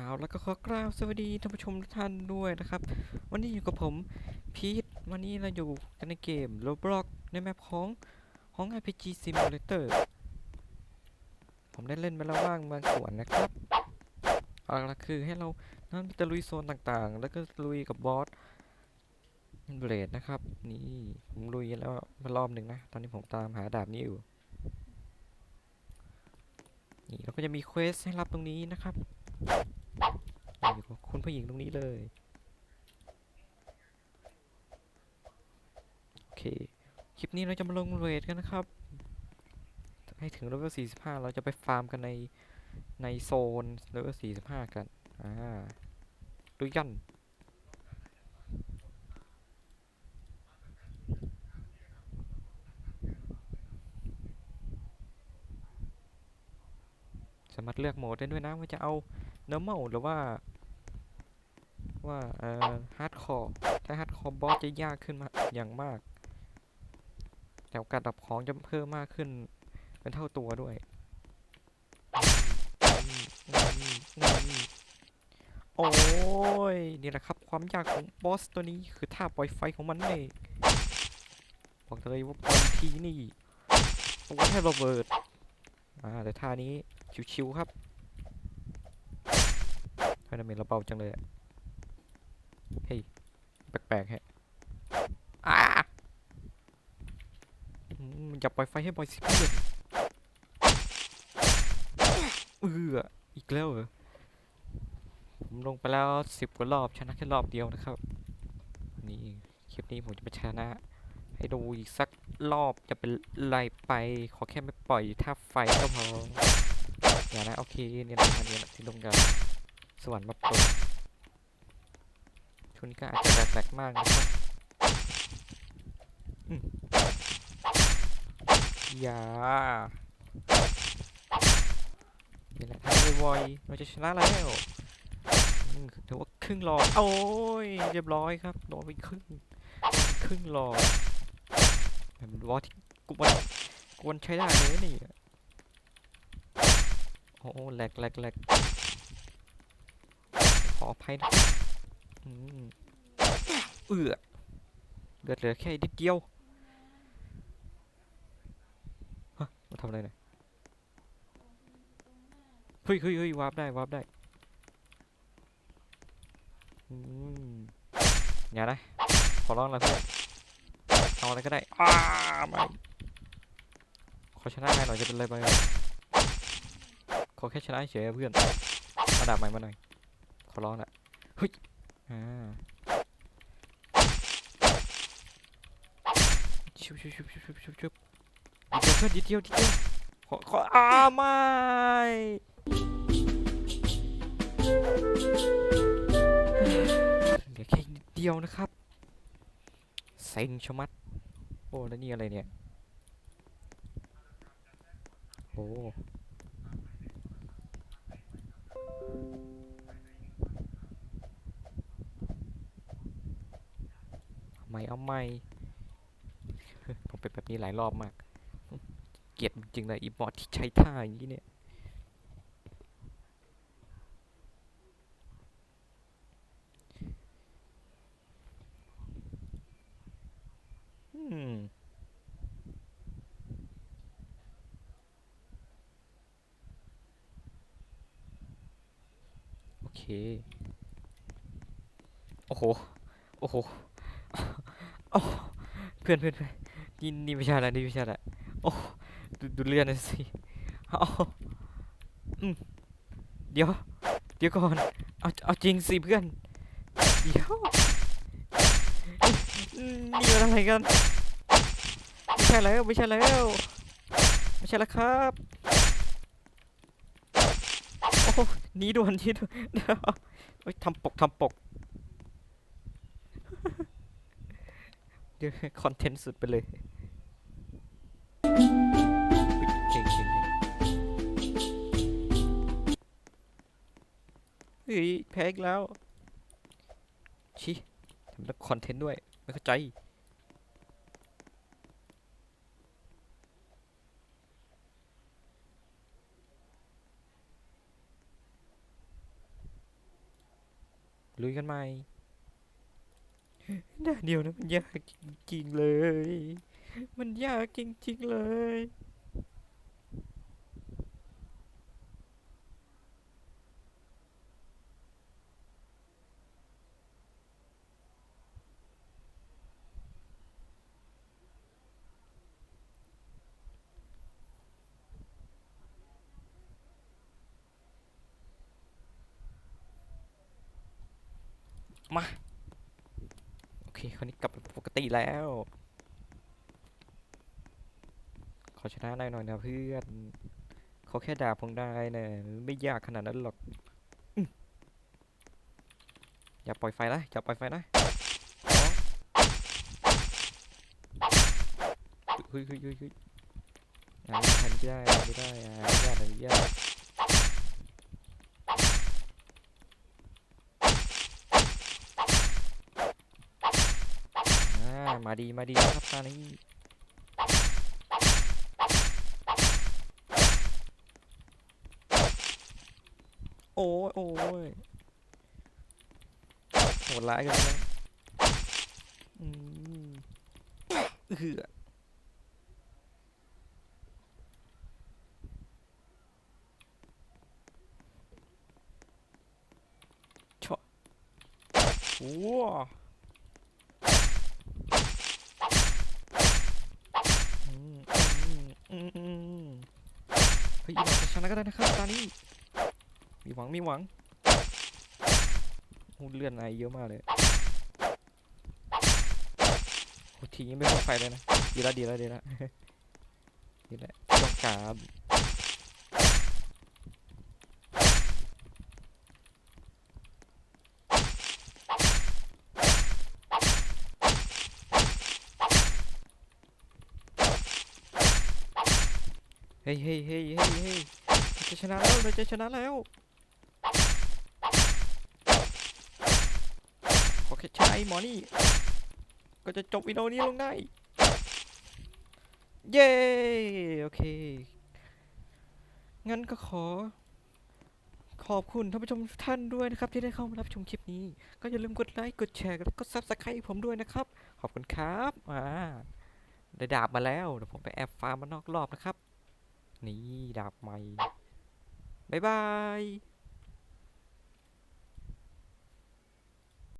เอาแล้วก็ขอกราบสวัสดีท่านผู้ชมทุกท่านด้วยนะครับ วันนี้อยู่กับผมพีทวันนี้เราอยู่กันในเกม Roblox ในแมปของของ RPG Simulator ผมได้เล่นไปแล้วบ้างบางส่วนนะครับเอาละคือให้เรานั้นตะลุยโซนต่างๆ แล้วก็ลุยกับบอสเบลดนะครับ นี่ผมลุยแล้วมารอบหนึ่งนะ ตอนนี้ผมตามหาดาบนี้อยู่นี่เราก็จะมีเควสให้รับตรงนี้นะครับ คุณผู้หญิงตรงนี้เลย โอเค คลิปนี้เราจะมาลงเรทกันนะครับ ให้ถึงเลเวล45 เราจะไปฟาร์มกันใน ในโซนเลเวล45 กัน อ่าดูกันสามารถเลือกโหมดได้ด้วยนะว่าจะเอา normal หรือว่า ว่าเอ่อ hardcore ถ้า hardcore บอสจะยากขึ้นมาอย่างมาก แต่โอกาสดับของจะเพิ่มมากขึ้น เป็นเท่าตัวด้วยโอ้ยนี่แหละครับความยากของบอสตัวนี้คือท่าปล่อยไฟของมันเองบอกเลยว่าปล่อยทีนี่ตัวแค่ระเบิดอ่าแต่ท่านี้ชิวๆครับเฮ้ยดามเราเบาจังเลยอะ เฮ้ย แปลกๆแฮะอ้าอย่าปล่อยไฟให้บ่อยสิเพื่อนเอออีกแล้วเหรอผมลงไปแล้วสิบกว่ารอบชนะแค่รอบเดียวนะครับ นี่คลิปนี้ผมจะไปชนะ ให้ดูอีกสักรอบจะเป็นไรไป ขอแค่ไม่ปล่อยท่าไฟก็พออย่านะโอเคเนี่ยนะอันนี้นะที่ลงกันสวรรค์มาเปิด ชนี้ก็อาจจะแปลกๆมากนะครับอืมอย่านี่แหละทำไวๆเราจะชนะแล้วถือว่าครึ่งหลอด โอ้ย เรียบร้อยครับ โดนไปครึ่ง ครึ่งหลอดเป็นวอที่กวนกวนใช้ได้เลยนี่ โอ้แหลกแหลกแหลกขออภัยนะ เอือเลือดเหลือแค่นิดเดียวฮะมาทำอะไรเนี่ยเฮ้ยเฮ้ยเฮ้ยวาร์ปได้วาร์ปได้อย่านะขอร้องแล้วเพื่อนเอาอะไรก็ได้อ้าไม่ขอชนะหน่อยหน่อยจะเป็นอะไรไปขอแค่ชนะเฉยเพื่อนเอาดาบใหม่มาหน่อยขอร้องแหละเฮ้ย ชุบชุบชุบชุบชุบชุบชุบเดียวเพื่อนนิเดียวนิเดียวขอขออ้าไม่เหลือแค่นิดเดียวนะครับเซ็งชะมัด โอ้ แล้วนี่อะไรเนี่ย โอ้ ม่เอาไม่ผมเป็นแบบนี้หลายรอบมาก เกลียดจริงเลยอีบอทที่ใช้ท่าอย่างนี้เนี่ยอืมโอเค โอ้โห โอ้โห โอ้เพื่อนเพื่อนเพื่อนนี่นี่ไม่ใช่ละนี่ไม่ใช่ละโอ้ดูดูเลื่อนน่อยสิเอาอืมเดี๋ยว เดี๋ยวก่อนเอาเอาจริงสิเพื่อนเดี๋ยวนี่มันอะไรกันไม่ใช่แล้วไม่ใช่แล้วไม่ใช่แล้วครับโอ้หนีด่วนหนีด่วนเดี๋ยวโอ้ยทำปกทำปก เดี๋ยว คอนเทนต์สุดไปเลยเก่งเก่งเก่งเฮ้ยแพ้อีกแล้ว ชิทำแล้วคอนเทนต์ด้วย ไม่เข้าใจลุยกันใหม่ ด่านเดียวนะมันยากจริงๆเลย มันยากจริงๆเลยมา เคคราวนี้กลับปกติแล้ว ขอชนะได้หน่อยนะเพื่อนเขาแค่ด่าผมได้นะไม่ยากขนาดนั้นหรอก อย่าปล่อยไฟนะอย่าปล่อยไฟนะเฮ้ยเฮ้ยเฮ้ยเฮ้ยอ่าไม่ได้ไม่ได้อ่าไม่ได้อนุญาตอ่า มาดีมาดีนะครับตอนนี้โอ้ยโอ้ยโหดร้ายกันเลยอืมเอือชอโอ้อืมอืมอืมอืมเฮ้ยอาจะชนะก็ได้นะครับตอนนี้มีหวังมีหวังหูเลื่อนไอเยอะมากเลยโอ้ทีนี้ไม่พอไฟเลยนะดีละดีละดีละดีละวต้องการ ฮ้ยเฮ้ยเฮ้ยเฮ้ยเฮ้ยเราจะชนะแล้วเราจะชนะแล้วขอแค่ใช้หมอนี่ ก็จะจบวิดีโอนี้ลงได้ เย้ โอเค งั้นก็ขอ ขอบคุณท่านผู้ชมทุกท่านด้วยนะครับ ที่ได้เข้ามารับชมคลิปนี้ ก็อย่าลืมกดไลค์ กดแชร์ แล้วก็ซับสไครต์ผมด้วยนะครับ ขอบคุณครับอ่าได้ดาบมาแล้ว เดี๋ยวผมไปแอบฟาร์มมานอกรอบนะครับ นี่ดาบใหม่ บ๊ายบาย